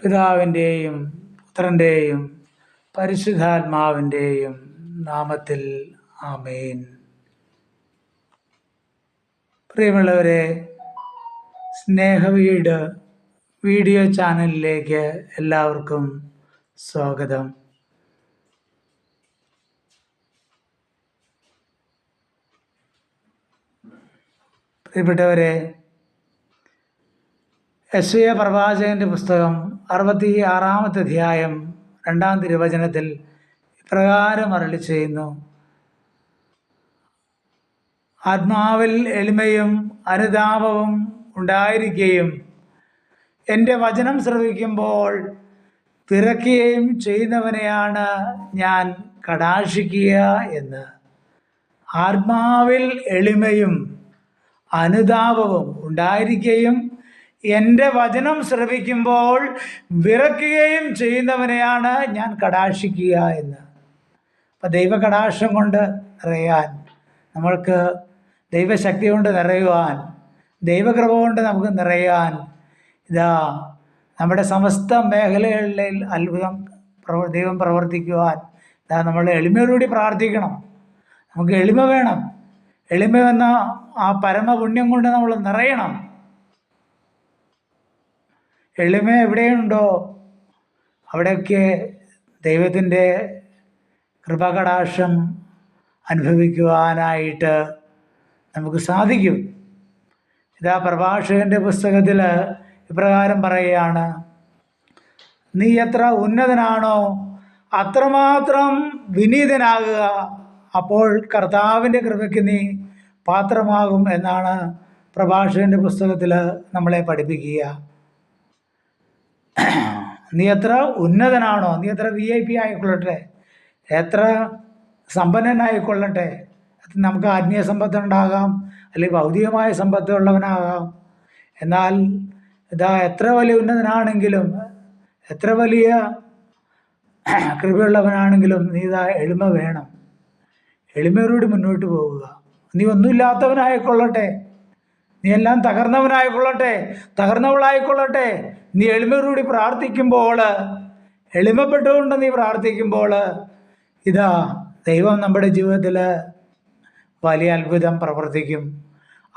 പിതാവിന്റെയും പുത്രന്റെയും പരിശുദ്ധാത്മാവിന്റെയും നാമത്തിൽ ആമേൻ. പ്രിയമുള്ളവരെ സ്നേഹവീട് വീഡിയോ ചാനലിലേക്ക് എല്ലാവർക്കും സ്വാഗതം. പ്രിയപ്പെട്ടവരെ യശയ പ്രവാചകന്റെ പുസ്തകം അറുപത്തി ആറാമത്തെ അധ്യായം രണ്ടാം തിരുവചനത്തിൽ ഇപ്രകാരം അരളി ചെയ്യുന്നു. ആത്മാവിൽ എളിമയും അനുതാപവും ഉണ്ടായിരിക്കുകയും എന്റെ വചനം ശ്രവിക്കുമ്പോൾ പിറക്കുകയും ചെയ്യുന്നവനെയാണ് ഞാൻ കടാക്ഷിക്കുക എന്ന്. ആത്മാവിൽ എളിമയും അനുതാപവും ഉണ്ടായിരിക്കുകയും എന്റെ വചനം ശ്രവിക്കുമ്പോൾ വിറക്കുകയും ചെയ്യുന്നവനെയാണ് ഞാൻ കടാക്ഷിക്കുക എന്ന്. അപ്പം ദൈവകടാക്ഷം കൊണ്ട് നിറയാൻ നമ്മൾക്ക് ദൈവശക്തി കൊണ്ട് നിറയുവാൻ ദൈവകൃപ കൊണ്ട് നമുക്ക് നിറയാൻ ഇതാ നമ്മുടെ സമസ്ത മേഖലകളിൽ അത്ഭുതം ദൈവം പ്രവർത്തിക്കുവാൻ ഇതാ നമ്മൾ എളിമയോടുകൂടി പ്രാർത്ഥിക്കണം. നമുക്ക് എളിമ വേണം. എളിമ എന്ന ആ പരമപുണ്യം കൊണ്ട് നമ്മൾ നിറയണം. എളിമ എവിടെയുണ്ടോ അവിടെയൊക്കെ ദൈവത്തിന്റെ കൃപകടാക്ഷം അനുഭവിക്കുവാനായിട്ട് നമുക്ക് സാധിക്കും. ഇതാ പ്രഭാഷകന്റെ പുസ്തകത്തിൽ ഇപ്രകാരം പറയുകയാണ് നീ എത്ര ഉന്നതനാണോ അത്രമാത്രം വിനീതനാകുക. അപ്പോൾ കർത്താവിന്റെ കൃപയ്ക്ക് നീ പാത്രമാകും എന്നാണ് പ്രഭാഷകന്റെ പുസ്തകത്തിൽ നമ്മളെ പഠിപ്പിക്കുക. നീ എത്ര ഉന്നതനാണോ നീ എത്ര വി ഐ പി ആയിക്കൊള്ളട്ടെ എത്ര സമ്പന്നനായിക്കൊള്ളട്ടെ നമുക്ക് ആത്മീയ സമ്പത്ത് ഉണ്ടാകാം അല്ലെങ്കിൽ ഭൗതികമായ സമ്പത്ത് ഉള്ളവനാകാം. എന്നാൽ ഇതാ എത്ര വലിയ ഉന്നതനാണെങ്കിലും എത്ര വലിയ കൃപയുള്ളവനാണെങ്കിലും നീ ഇതാ എളിമ വേണം. എളിമയോടുകൂടി മുന്നോട്ട് പോവുക. നീ ഒന്നുമില്ലാത്തവനായിക്കൊള്ളട്ടെ. നീ എല്ലാം തകർന്നവനായിക്കൊള്ളട്ടെ തകർന്നവളായിക്കൊള്ളട്ടെ. നീ എളിമയോടുകൂടി പ്രാർത്ഥിക്കുമ്പോൾ എളിമപ്പെട്ടുകൊണ്ട് നീ പ്രാർത്ഥിക്കുമ്പോൾ ഇതാ ദൈവം നമ്മുടെ ജീവിതത്തിൽ വലിയ അത്ഭുതം പ്രവർത്തിക്കും.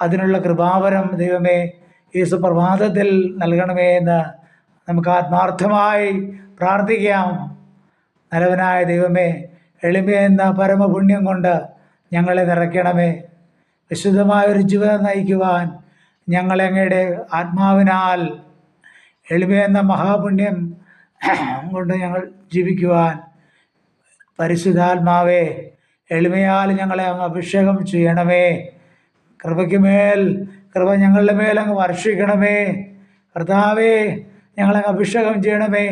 അതിനുള്ള കൃപാവരം ദൈവമേ ഈ സുപ്രഭാതത്തിൽ നൽകണമേ എന്ന് നമുക്ക് ആത്മാർത്ഥമായി പ്രാർത്ഥിക്കാം. നല്ലവനായ ദൈവമേ എളിമയെന്ന പരമപുണ്യം കൊണ്ട് ഞങ്ങളെ നിറയ്ക്കണമേ. വിശുദ്ധമായ ഒരു ജീവിതം നയിക്കുവാൻ ഞങ്ങളെങ്ങയുടെ ആത്മാവിനാൽ എളിമയെന്ന മഹാപുണ്യം കൊണ്ട് ഞങ്ങൾ ജീവിക്കുവാൻ പരിശുദ്ധാത്മാവേ എളിമയാൽ ഞങ്ങളെ അങ്ങ് അഭിഷേകം ചെയ്യണമേ. കൃപയ്ക്ക് മേൽ കൃപ ഞങ്ങളുടെ മേൽ അങ്ങ് വർഷിക്കണമേ. കർത്താവേ ഞങ്ങളെ അഭിഷേകം ചെയ്യണമേ.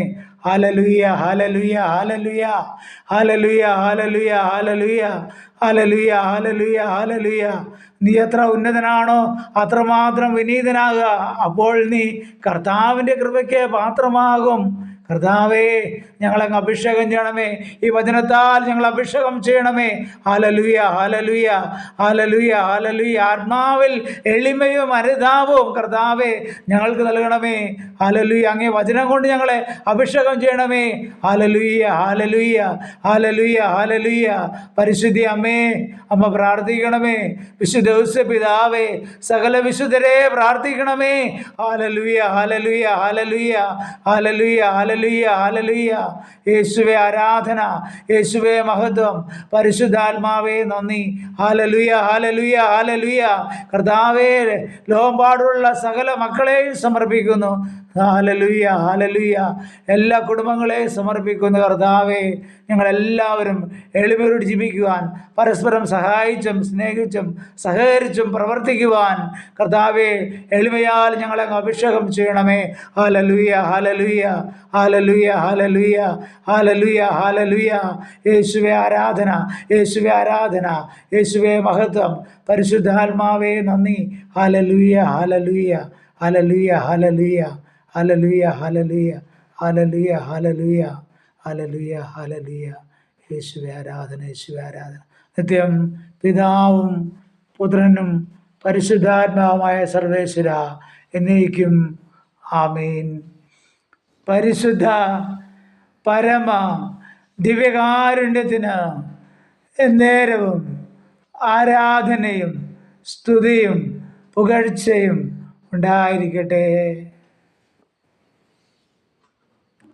ഹാലലുയ്യ ഹാലലുയ ഹാലലുയ ഹാലലുയ ഹാലലുയ ഹാലലുയ ഹാലലുയ ഹാലലുയ ഹാലലുയ നീ എത്ര ഉന്നതനാണോ അത്രമാത്രം വിനീതനാകുക. അപ്പോൾ നീ കർത്താവിന്റെ കൃപയ്ക്ക് പാത്രമാകും. കർത്താവേ ഞങ്ങളങ്ങ് അഭിഷേകം ചെയ്യണമേ. ഈ വചനത്താൽ ഞങ്ങൾ അഭിഷേകം ചെയ്യണമേ. ഹാലലുയ ഹാലലുയ ഹാലലുയ ഹാലലുയ ആത്മാവിൽ എളിമയും അനുതാപവും കർത്താവേ ഞങ്ങൾക്ക് നൽകണമേ. ഹാലലുയ അങ്ങേ വചനം കൊണ്ട് ഞങ്ങളെ അഭിഷേകം ചെയ്യണമേ. ഹാലലുയ ഹാലലുയ ഹാലലുയ ഹാലലുയ പരിശുദ്ധി അമ്മേ അമ്മ പ്രാർത്ഥിക്കണമേ. വിശുദ്ധ പിതാവേ സകല വിശുദ്ധരെ പ്രാർത്ഥിക്കണമേ. ഹാലലുയ ഹാലലുയ ഹാലലുയ ഹാലലുയ ഹാലലുയ ഹാലലുയ്യ ഹാലലുയ്യ യേശുവെ ആരാധന യേശുവെ മഹത്വം. പരിശുദ്ധാത്മാവേ നന്ദി. ഹാലലുയ്യ ഹാലലുയ്യ ഹാലലുയ്യ കർത്താവേ ലോകമ്പാടുള്ള സകല മക്കളെയും സമർപ്പിക്കുന്നു. ഹാലലുയ്യ ഹാലലുയ്യ എല്ലാ കുടുംബങ്ങളെയും സമർപ്പിക്കുന്ന കർത്താവേ ഞങ്ങളെല്ലാവരും എളിമയോട് ജീവിക്കുവാൻ പരസ്പരം സഹായിച്ചും സ്നേഹിച്ചും സഹകരിച്ചും പ്രവർത്തിക്കുവാൻ കർത്താവെ എളിമയാൽ ഞങ്ങളെ അഭിഷേകം ചെയ്യണമേ. ഹാലലുയ്യ ഹാലലുയ്യ ഹാലലുയ്യ ഹാലലുയ്യ ഹാലലുയ്യ ഹാലലുയ്യ യേശുവെ ആരാധന യേശുവെ ആരാധന യേശുവെ മഹത്വം. പരിശുദ്ധാത്മാവേ നന്ദി. ഹാലലുയ്യ ഹാലലുയ്യ ഹാലലുയ്യ ഹാലലുയ്യ ഹാലലുയ്യ ഹലലുയ ഹലലുയ ഹലലുയ ഹലലുയ ഹലലുയ യേശുവെ ആരാധന യേശുവെ ആരാധന. നിത്യം പിതാവും പുത്രനും പരിശുദ്ധാത്മാവുമായ സർവേശ്വര എന്നേക്കും ആമീൻ. പരിശുദ്ധ പരമ ദിവ്യകാരുണ്യത്തിന് എന്നേരവും ആരാധനയും സ്തുതിയും പുകഴ്ചയും ഉണ്ടായിരിക്കട്ടെ.